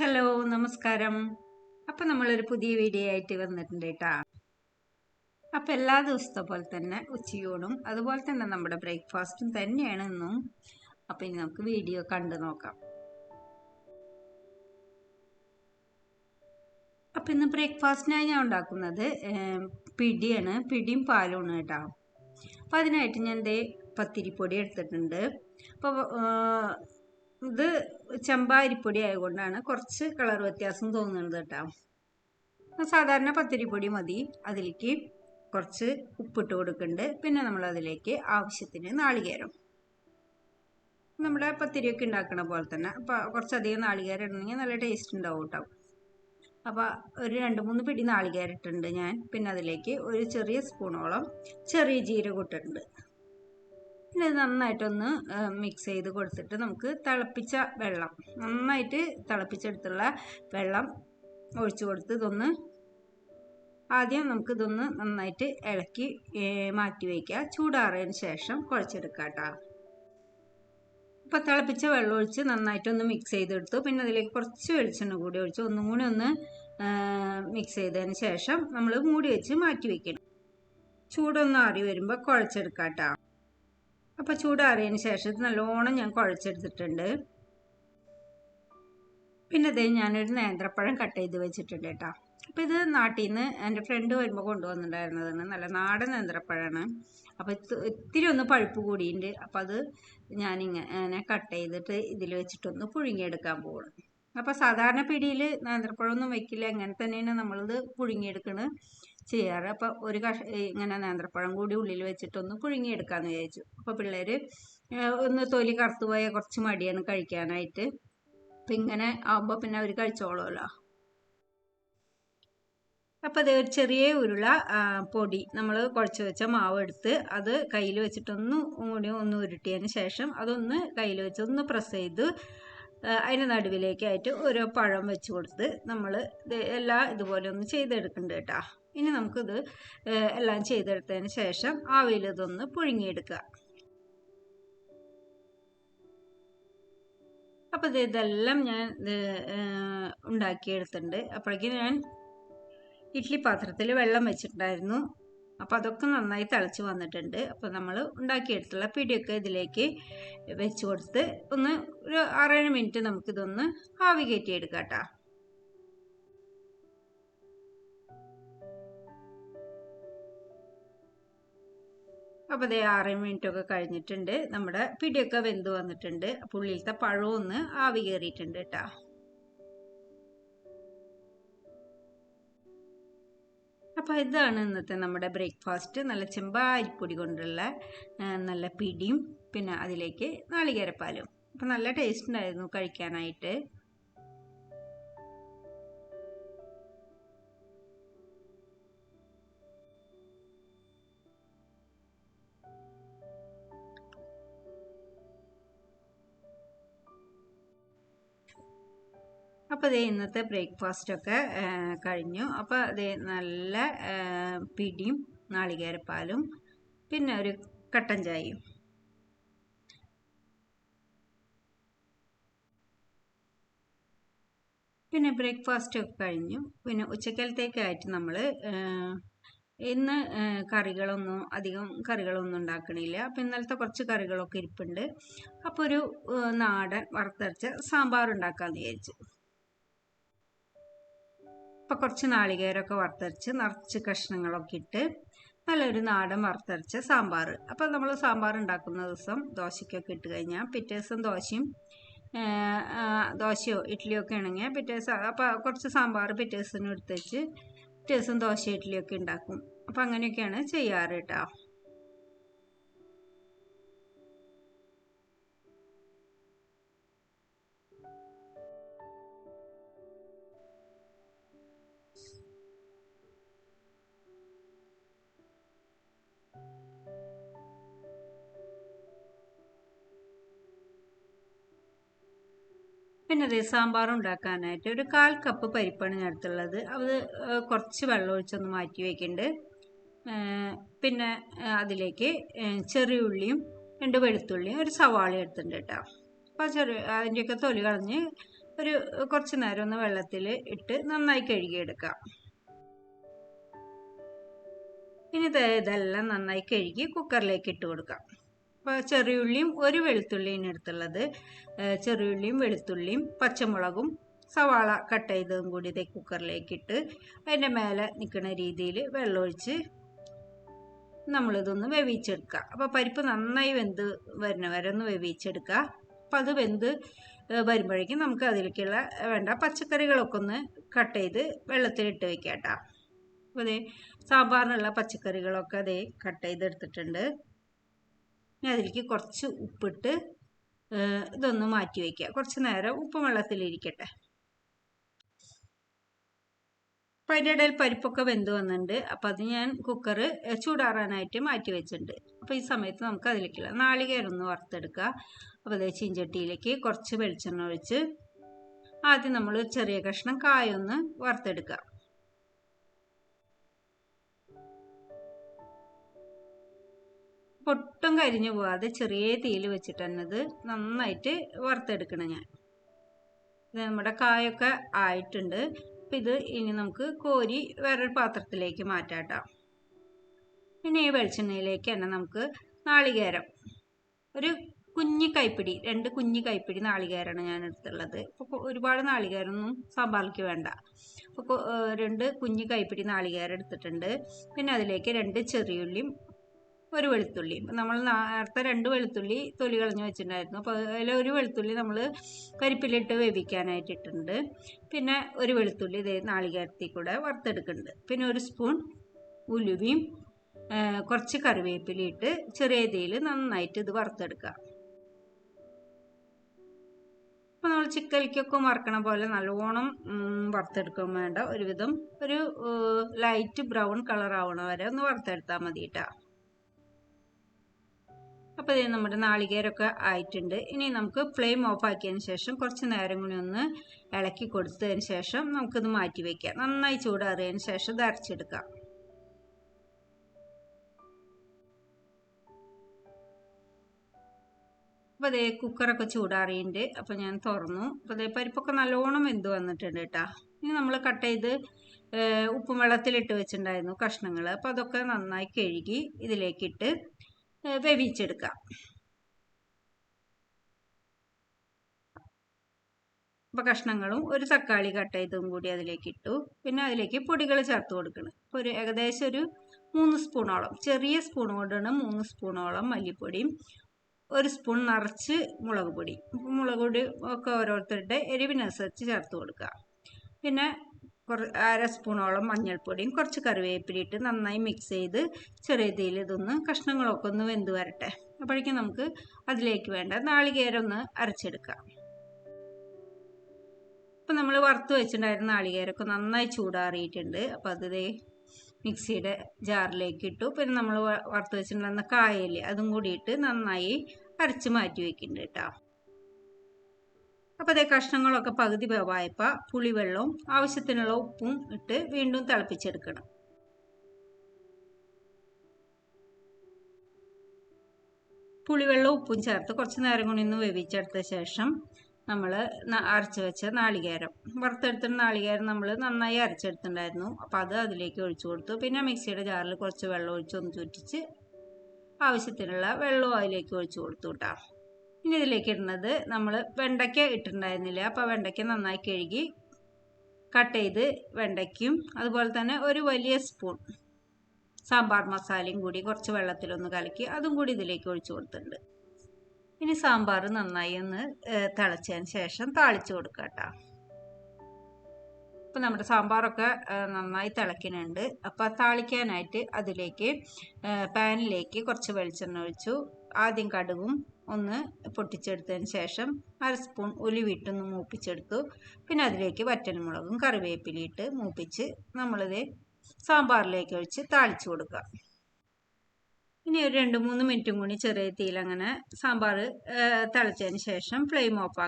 Hello നമസ്കാരം. അപ്പം നമ്മളൊരു പുതിയ വീഡിയോ ആയിട്ട് വന്നിട്ടുണ്ട് കേട്ടോ അപ്പം എല്ലാ ദിവസത്തെ പോലെ തന്നെ ഉച്ചയൂണും അതുപോലെ തന്നെ നമ്മുടെ ബ്രേക്ക്ഫാസ്റ്റും തന്നെയാണ് ഇന്നും. അപ്പം ഇനി നമുക്ക് വീഡിയോ കണ്ടു നോക്കാം. അപ്പം ഇന്ന് ബ്രേക്ക്ഫാസ്റ്റിനായി ഞാൻ ഉണ്ടാക്കുന്നത് പിടിയാണ്. പിടിയും പാലുമാണ് കേട്ടോ അപ്പം അതിനായിട്ട് ഞാൻ ദേ പത്തിരിപ്പൊടി എടുത്തിട്ടുണ്ട്. അപ്പോൾ ഇത് ചെമ്പ അരിപ്പൊടി ആയതുകൊണ്ടാണ് കുറച്ച് കളർ വ്യത്യാസം തോന്നുന്നത് കേട്ടോ. സാധാരണ പത്തിരിപ്പൊടി മതി. അതിലേക്ക് കുറച്ച് ഉപ്പിട്ട് കൊടുക്കുന്നുണ്ട്. പിന്നെ നമ്മൾ അതിലേക്ക് ആവശ്യത്തിന് നാളികേരം. നമ്മുടെ പത്തിരിയൊക്കെ ഉണ്ടാക്കുന്ന പോലെ തന്നെ. അപ്പോൾ കുറച്ചധികം നാളികേരം ഇടണമെങ്കിൽ നല്ല ടേസ്റ്റ് ഉണ്ടാവും കേട്ടോ. അപ്പോൾ ഒരു രണ്ട് മൂന്ന് പിടി നാളികേരം ഇട്ടിട്ടുണ്ട് ഞാൻ. പിന്നെ അതിലേക്ക് ഒരു ചെറിയ സ്പൂണോളം ചെറിയ ജീരകം ഇട്ടിട്ടുണ്ട്. പിന്നെ നന്നായിട്ടൊന്ന് മിക്സ് ചെയ്ത് കൊടുത്തിട്ട് നമുക്ക് തിളപ്പിച്ച വെള്ളം നന്നായിട്ട് തിളപ്പിച്ചെടുത്തുള്ള വെള്ളം ഒഴിച്ചു കൊടുത്ത് ഇതൊന്ന് ആദ്യം നമുക്ക് ഇതൊന്ന് നന്നായിട്ട് ഇളക്കി മാറ്റി വയ്ക്കുക. ചൂടാറിയതിന് ശേഷം കുഴച്ചെടുക്കുക കേട്ടോ. ഇപ്പോൾ തിളപ്പിച്ച വെള്ളം ഒഴിച്ച് നന്നായിട്ടൊന്ന് മിക്സ് ചെയ്തെടുത്തു. പിന്നെ അതിലേക്ക് കുറച്ച് വെളിച്ചെണ്ണ കൂടി ഒഴിച്ച് ഒന്നും കൂടി ഒന്ന് മിക്സ് ചെയ്തതിന് ശേഷം നമ്മൾ മൂടി വെച്ച് മാറ്റി വയ്ക്കണം. ചൂടൊന്നും ആറി വരുമ്പോൾ കുഴച്ചെടുക്കാം കേട്ടോ. അപ്പോൾ ചൂടാറിയതിന് ശേഷം നല്ലോണം ഞാൻ കുഴച്ചെടുത്തിട്ടുണ്ട്. പിന്നെ ഇതേ ഞാനൊരു നേന്ത്രപ്പഴം കട്ട് ചെയ്ത് വെച്ചിട്ടുണ്ട് കേട്ടോ. അപ്പോൾ ഇത് നാട്ടിൽ നിന്ന് എന്റെ ഫ്രണ്ട് വരുമ്പോൾ കൊണ്ടുവന്നിട്ടുണ്ടായിരുന്നതാണ്. നല്ല നാടൻ നേന്ത്രപ്പഴമാണ്. അപ്പോൾ ഇത് ഇത്തിരി ഒന്ന് പഴുപ്പ് കൂടിയിട്ടുണ്ട്. അപ്പോൾ അത് ഞാനിങ്ങനെ കട്ട് ചെയ്തിട്ട് ഇതിൽ വെച്ചിട്ടൊന്ന് പുഴുങ്ങിയെടുക്കാൻ പോകണം അപ്പോൾ സാധാരണ പിടിയിൽ നേന്ത്രപ്പഴമൊന്നും വെക്കില്ല. അങ്ങനെ തന്നെയാണ് നമ്മളിത് പുഴുങ്ങിയെടുക്കണ്. ചെയ്യാറ്. അപ്പോൾ ഒരു കഷ ഇങ്ങനെ നേന്ത്രപ്പഴം കൂടി ഉള്ളിൽ വെച്ചിട്ടൊന്ന് പുഴുങ്ങിയെടുക്കാമെന്ന് വിചാരിച്ചു. അപ്പോൾ പിള്ളേർ ഒന്ന് തൊലി കറുത്തു പോയ കുറച്ച് മടിയാണ് കഴിക്കാനായിട്ട്. അപ്പം ഇങ്ങനെ ആകുമ്പോൾ പിന്നെ അവർ കഴിച്ചോളുമല്ലോ അപ്പോൾ അതേ ഒരു ചെറിയ ഉരുള പൊടി നമ്മൾ കുഴച്ച് വെച്ച മാവ് എടുത്ത് അത് കയ്യിൽ വെച്ചിട്ടൊന്ന് കൂടി ഒന്ന് ഉരുട്ടിയതിന് ശേഷം അതൊന്ന് കയ്യിൽ വെച്ച് ഒന്ന് പ്രസ് ചെയ്ത് അതിന് നടുവിലേക്കായിട്ട് ഓരോ പഴം വെച്ച് കൊടുത്ത് നമ്മൾ എല്ലാം ഇതുപോലെ ഒന്ന് ചെയ്തെടുക്കുന്നുണ്ട് കേട്ടോ. ഇനി നമുക്കിത് എല്ലാം ചെയ്തെടുത്തതിന് ശേഷം ആവിയിൽ ഇതൊന്ന് പുഴുങ്ങിയെടുക്കുക. അപ്പോൾ ഇത് ഇതെല്ലാം ഞാൻ ഉണ്ടാക്കിയെടുത്തിട്ടുണ്ട്. അപ്പോഴേക്കും ഞാൻ ഇഡ്ഡലി പാത്രത്തിൽ വെള്ളം വെച്ചിട്ടുണ്ടായിരുന്നു. അപ്പോൾ അതൊക്കെ നന്നായി തിളച്ച് വന്നിട്ടുണ്ട്. അപ്പോൾ നമ്മൾ ഉണ്ടാക്കിയെടുത്തുള്ള പിടിയൊക്കെ ഇതിലേക്ക് വെച്ച് കൊടുത്ത് ഒന്ന് ഒരു ആറേഴ് മിനിറ്റ് നമുക്കിതൊന്ന് ആവി കയറ്റിയെടുക്കാം കേട്ടോ. അപ്പോൾ അതേ ആറ് മിനിറ്റൊക്കെ കഴിഞ്ഞിട്ടുണ്ട്. നമ്മുടെ പിടിയൊക്കെ വെന്ത് വന്നിട്ടുണ്ട്. അപ്പോൾ ഉള്ളിലത്തെ പഴവും ഒന്ന് ആവി കയറിയിട്ടുണ്ട് കേട്ടോ. അപ്പോൾ ഇതാണ് ഇന്നത്തെ നമ്മുടെ ബ്രേക്ക്ഫാസ്റ്റ്. നല്ല ചെമ്പാരിപ്പൊടി കൊണ്ടുള്ള നല്ല പിടിയും പിന്നെ അതിലേക്ക് നാളികേരപ്പാലും. അപ്പോൾ നല്ല ടേസ്റ്റ് ഉണ്ടായിരുന്നു കഴിക്കാനായിട്ട്. അപ്പോൾ അതേ ഇന്നത്തെ ബ്രേക്ക്ഫാസ്റ്റൊക്കെ കഴിഞ്ഞു. അപ്പോൾ അതേ നല്ല പിടിയും നാളികേരപ്പാലും പിന്നെ ഒരു കട്ടൻ ചായയും. പിന്നെ ബ്രേക്ക്ഫാസ്റ്റ് ഒക്കെ കഴിഞ്ഞു. പിന്നെ ഉച്ചക്കലത്തേക്കായിട്ട് നമ്മൾ ഇന്ന് കറികളൊന്നും അധികം കറികളൊന്നും ഉണ്ടാക്കണില്ല. അപ്പം ഇന്നലത്തെ കുറച്ച് കറികളൊക്കെ ഇരിപ്പുണ്ട്. അപ്പോൾ ഒരു നാടൻ വറുത്തരച്ച സാമ്പാർ ഉണ്ടാക്കാമെന്ന് വിചാരിച്ചു. അപ്പോൾ കുറച്ച് നാളികേരമൊക്കെ വറുത്തരച്ച് നിറച്ച് കഷ്ണങ്ങളൊക്കെ ഇട്ട് നല്ലൊരു നാടൻ വറുത്തരച്ച സാമ്പാർ അപ്പം നമ്മൾ സാമ്പാർ ഉണ്ടാക്കുന്ന ദിവസം ദോശയ്ക്കൊക്കെ ഇട്ട് കഴിഞ്ഞാൽ പിറ്റേ ദിവസം ദോശയും ദോശയോ ഇഡ്ഡലിയോ ഒക്കെ ആണെങ്കിൽ പിറ്റേ ദിവസം അപ്പോൾ കുറച്ച് സാമ്പാർ പിറ്റേ ദിവസം എടുത്ത് വെച്ച് പിറ്റേ ദിവസം ദോശ ഇഡ്ഡലിയൊക്കെ ഉണ്ടാക്കും അപ്പം അങ്ങനെയൊക്കെയാണ് ചെയ്യാറ് കേട്ടോ പിന്നെ അതേ സാമ്പാർ ഉണ്ടാക്കാനായിട്ട് ഒരു കാൽ കപ്പ് പരിപ്പാണ് ഞാൻ എടുത്തുള്ളത് അത് കുറച്ച് വെള്ളം ഒഴിച്ചൊന്ന് മാറ്റി വയ്ക്കുന്നുണ്ട് പിന്നെ അതിലേക്ക് ചെറിയ ഉള്ളിയും രണ്ട് വെളുത്തുള്ളിയും ഒരു സവാള എടുത്തിട്ടുണ്ട് കേട്ടോ. അപ്പോൾ ചെറിയ അതിന്റെയൊക്കെ തൊലി കളഞ്ഞ് ഒരു കുറച്ച് നേരം ഒന്ന് വെള്ളത്തിൽ ഇട്ട് നന്നായി കഴുകിയെടുക്കാം. ഇനി ഇതെല്ലാം നന്നായി കഴുകി കുക്കറിലേക്ക് ഇട്ട് കൊടുക്കാം. ചെറിയുള്ളിയും ഒരു വെളുത്തുള്ളിയും എടുത്തുള്ളത്. ചെറിയുള്ളിയും വെളുത്തുള്ളിയും പച്ചമുളകും സവാള കട്ട് ചെയ്തതും കൂടി ഇതേ കുക്കറിലേക്ക് ഇട്ട് അതിന്റെ മേലെ നിൽക്കുന്ന രീതിയിൽ വെള്ളമൊഴിച്ച് നമ്മളിതൊന്ന് വേവിച്ചെടുക്കുക. അപ്പോൾ പരിപ്പ് നന്നായി വെന്ത് വരുന്ന വരെ ഒന്ന് വേവിച്ചെടുക്കുക. അപ്പം അത് വെന്ത് വരുമ്പോഴേക്കും നമുക്ക് അതിലേക്കുള്ള വേണ്ട പച്ചക്കറികളൊക്കെ ഒന്ന് കട്ട് ചെയ്ത് വെള്ളത്തിലിട്ട് വെക്കാം കേട്ടോ. അപ്പോൾ അതേ സാമ്പാറിനുള്ള പച്ചക്കറികളൊക്കെ അതേ കട്ട് ചെയ്തെടുത്തിട്ടുണ്ട്. ഇനി അതിലേക്ക് കുറച്ച് ഉപ്പിട്ട് ഇതൊന്ന് മാറ്റി വയ്ക്കുക. കുറച്ച് നേരം ഉപ്പ് വെള്ളത്തിലിരിക്കട്ടെ അപ്പം അതിന്റെ ഇടയിൽ പരിപ്പൊക്കെ വെന്ത് വന്നിട്ടുണ്ട്. അപ്പം അത് ഞാൻ കുക്കർ ചൂടാറാനായിട്ട് മാറ്റി വെച്ചിട്ടുണ്ട്. അപ്പോൾ ഈ സമയത്ത് നമുക്ക് അതിലേക്കുള്ള നാളികേരൊന്ന് വറുത്തെടുക്കുക. അപ്പോൾ അതേ ചീഞ്ചട്ടിയിലേക്ക് കുറച്ച് വെളിച്ചെണ്ണ ഒഴിച്ച് ആദ്യം നമ്മൾ ചെറിയ കഷ്ണം കായൊന്ന് വറുത്തെടുക്കുക. പൊട്ടും കരിഞ്ഞു പോവാതെ ചെറിയ തീയിൽ വെച്ചിട്ട് തന്നെ നന്നായിട്ട് വറുത്തെടുക്കണം ഞാൻ. ഇത് നമ്മുടെ കായൊക്കെ ആയിട്ടുണ്ട്. അപ്പം ഇത് ഇനി നമുക്ക് കോരി വേറൊരു പാത്രത്തിലേക്ക് മാറ്റാട്ടോ പിന്നെ ഈ വെളിച്ചെണ്ണയിലേക്ക് തന്നെ നമുക്ക് നാളികേരം. ഒരു കുഞ്ഞി കൈപ്പിടി രണ്ട് കുഞ്ഞി കൈപ്പിടി നാളികേരമാണ് ഞാൻ എടുത്തുള്ളത്. അപ്പോൾ ഒരുപാട് നാളികേരമൊന്നും സാമ്പാറിലേക്ക് വേണ്ട. അപ്പോൾ രണ്ട് കുഞ്ഞി കൈപ്പിടി നാളികേരം എടുത്തിട്ടുണ്ട്. പിന്നെ അതിലേക്ക് രണ്ട് ചെറിയുള്ളിയും ഒരു വെളുത്തുള്ളി. നമ്മൾ നേരത്തെ രണ്ട് വെളുത്തുള്ളി തൊലി കളഞ്ഞ് വെച്ചിട്ടുണ്ടായിരുന്നു. അപ്പോൾ അതിൽ ഒരു വെളുത്തുള്ളി നമ്മൾ കരിപ്പിലിട്ട് വേവിക്കാനായിട്ട് ഇട്ടിട്ടുണ്ട്. പിന്നെ ഒരു വെളുത്തുള്ളി ഇതേ നാളികേരത്തിൽ കൂടെ വറുത്തെടുക്കുന്നുണ്ട്. പിന്നെ ഒരു സ്പൂൺ ഉലുവയും കുറച്ച് കറിവേപ്പിലയിട്ട് ചെറിയ തീയിൽ നന്നായിട്ട് ഇത് വറുത്തെടുക്കുക. അപ്പോൾ നമ്മൾ ചിക്കലിക്കൊക്കെ വറക്കണ പോലെ നല്ലോണം വറുത്തെടുക്കാൻ വേണ്ട. ഒരുവിധം ഒരു ലൈറ്റ് ബ്രൗൺ കളർ ആവണ വരെ ഒന്ന് വറുത്തെടുത്താൽ മതി കേട്ടോ. അപ്പോൾ ഇത് നമ്മുടെ നാളികേരമൊക്കെ ആയിട്ടുണ്ട്. ഇനി നമുക്ക് ഫ്ലെയിം ഓഫ് ആക്കിയതിന് ശേഷം കുറച്ച് നേരം കൂടി ഒന്ന് ഇളക്കി കൊടുത്തതിന് ശേഷം നമുക്കിത് മാറ്റി വയ്ക്കാം നന്നായി ചൂടാറിയതിന് ശേഷം ഇത് അരച്ചെടുക്കാം. അപ്പോൾ അതേ കുക്കറൊക്കെ ചൂടാറിയിട്ടുണ്ട്. അപ്പോൾ ഞാൻ തുറന്നു. അപ്പോൾ അതേ പരിപ്പൊക്കെ നല്ലോണം വെന്ത് വന്നിട്ടുണ്ട് കേട്ടോ. ഇനി നമ്മൾ കട്ട് ചെയ്ത് ഉപ്പും വെള്ളത്തിലിട്ട് വെച്ചിട്ടുണ്ടായിരുന്നു കഷ്ണങ്ങൾ അപ്പോൾ അതൊക്കെ നന്നായി കഴുകി ഇതിലേക്കിട്ട് വേവിച്ചെടുക്കാം. അപ്പോൾ കഷ്ണങ്ങളും ഒരു തക്കാളി കട്ട് ചെയ്തും കൂടി അതിലേക്ക് ഇട്ടു. പിന്നെ അതിലേക്ക് പൊടികൾ ചേർത്ത് കൊടുക്കണം. ഒരു ഏകദേശം ഒരു മൂന്ന് സ്പൂണോളം ചെറിയ സ്പൂൺ കൊണ്ടാണ് മൂന്ന് സ്പൂണോളം മല്ലിപ്പൊടിയും ഒരു സ്പൂൺ നിറച്ച് മുളക് പൊടി. മുളക് പൊടി ഒക്കെ ഓരോരുത്തരുടെ എരിവിനനുസരിച്ച് ചേർത്ത് കൊടുക്കുക പിന്നെ അര സ്പൂണോളം മഞ്ഞൾപ്പൊടിയും കുറച്ച് കറിവേപ്പിലിട്ട് നന്നായി മിക്സ് ചെയ്ത് ചെറിയ തീയിൽ ഇതൊന്ന് കഷ്ണങ്ങളൊക്കെ ഒന്ന് വെന്ത് വരട്ടെ. അപ്പോഴേക്കും നമുക്ക് അതിലേക്ക് വേണ്ട നാളികേരം ഒന്ന് അരച്ചെടുക്കാം. അപ്പം നമ്മൾ വറുത്ത് വെച്ചിട്ടുണ്ടായിരുന്ന നാളികേരമൊക്കെ നന്നായി ചൂടാറിയിട്ടുണ്ട്. അപ്പോൾ അത് മിക്സിയുടെ ജാറിലേക്ക് ഇട്ടു. പിന്നെ നമ്മൾ വറുത്ത് വെച്ചിട്ടുണ്ടായിരുന്ന കായൽ അതും കൂടിയിട്ട് നന്നായി അരച്ച് മാറ്റി വെക്കുന്നുണ്ട് കേട്ടോ. അപ്പോൾ അതേ കഷ്ണങ്ങളൊക്കെ പകുതി വായ്പ പുളിവെള്ളവും ആവശ്യത്തിനുള്ള ഉപ്പും ഇട്ട് വീണ്ടും തിളപ്പിച്ചെടുക്കണം. പുളിവെള്ളവും ഉപ്പും ചേർത്ത് കുറച്ച് നേരം കൂടി ഒന്ന് വേവിച്ചെടുത്ത ശേഷം നമ്മൾ അരച്ച് വെച്ച നാളികേരം. വറുത്തെടുത്ത നാളികേരം നമ്മൾ നന്നായി അരച്ചെടുത്തിട്ടുണ്ടായിരുന്നു. അപ്പോൾ അത് അതിലേക്ക് ഒഴിച്ചു കൊടുത്തു. പിന്നെ മിക്സിയുടെ ജാറിൽ കുറച്ച് വെള്ളം ഒഴിച്ച് ഒന്ന് ചുറ്റിച്ച് ആവശ്യത്തിനുള്ള വെള്ളവും അതിലേക്ക് ഒഴിച്ചു കൊടുത്തു കേട്ടോ. ഇനി ഇതിലേക്ക് ഇടുന്നത് നമ്മൾ വെണ്ടയ്ക്ക ഇട്ടിട്ടുണ്ടായിരുന്നില്ല? അപ്പോൾ വെണ്ടയ്ക്ക നന്നായി കഴുകി കട്ട് ചെയ്ത് വെണ്ടയ്ക്കും അതുപോലെ തന്നെ ഒരു വലിയ സ്പൂൺ സാമ്പാർ മസാലയും കൂടി കുറച്ച് വെള്ളത്തിലൊന്ന് കലക്കി അതും കൂടി ഇതിലേക്ക് ഒഴിച്ചു കൊടുത്തിട്ടുണ്ട്. ഇനി സാമ്പാർ നന്നായി ഒന്ന് തിളച്ചതിന് ശേഷം താളിച്ചു കൊടുക്കുക കേട്ടോ. അപ്പം നമ്മുടെ സാമ്പാറൊക്കെ നന്നായി തിളക്കുന്നുണ്ട് അപ്പോൾ താളിക്കാനായിട്ട് അതിലേക്ക് പാനിലേക്ക് കുറച്ച് വെളിച്ചെണ്ണ ഒഴിച്ചു. ആദ്യം കടുകും ഒന്ന് പൊട്ടിച്ചെടുത്തതിന് ശേഷം അര സ്പൂൺ ഉലുവിട്ടൊന്ന് മൂപ്പിച്ചെടുത്തു. പിന്നെ അതിലേക്ക് വറ്റൽമുളകും കറിവേപ്പിലയിട്ട് മൂപ്പിച്ച് നമ്മളിത് സാമ്പാറിലേക്ക് ഒഴിച്ച് താളിച്ചു കൊടുക്കുക. ഇനി ഒരു രണ്ട് മൂന്ന് മിനിറ്റും കൂടി ചെറിയ തീയിൽ അങ്ങനെ സാമ്പാർ തിളച്ചതിന് ശേഷം ഫ്ലെയിം ഓഫ്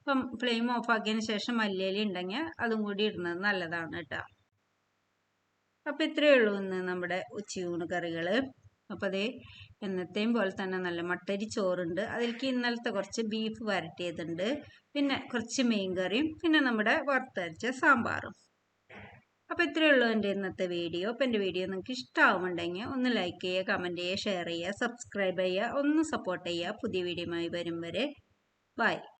അപ്പം ഫ്ലെയിം ഓഫ് ആക്കിയതിന് ശേഷം മല്ലിയില ഉണ്ടെങ്കിൽ അതും കൂടി ഇടുന്നത് നല്ലതാണ് കേട്ടോ. അപ്പം ഇത്രയേ ഉള്ളൂ ഇന്ന് നമ്മുടെ ഉച്ചയൂണ് കറികൾ അപ്പോൾ അതേ എന്നത്തെയും പോലെ തന്നെ നല്ല മട്ടരി ചോറുണ്ട്. അതിലേക്ക് ഇന്നലത്തെ കുറച്ച് ബീഫ് വരട്ടിയതുണ്ട്. പിന്നെ കുറച്ച് മീൻ കറിയും പിന്നെ നമ്മുടെ വറുത്തരച്ച സാമ്പാറും. അപ്പോൾ ഇത്രയേ ഉള്ളൂ എന്റെ ഇന്നത്തെ വീഡിയോ. അപ്പോൾ എന്റെ വീഡിയോ നിങ്ങൾക്ക് ഇഷ്ടമാവുന്നുണ്ടെങ്കിൽ ഒന്ന് ലൈക്ക് ചെയ്യുക കമന്റ് ചെയ്യുക ഷെയർ ചെയ്യുക സബ്സ്ക്രൈബ് ചെയ്യുക ഒന്ന് സപ്പോർട്ട് ചെയ്യുക. പുതിയ വീഡിയോയുമായി വരും വരെ. ബൈ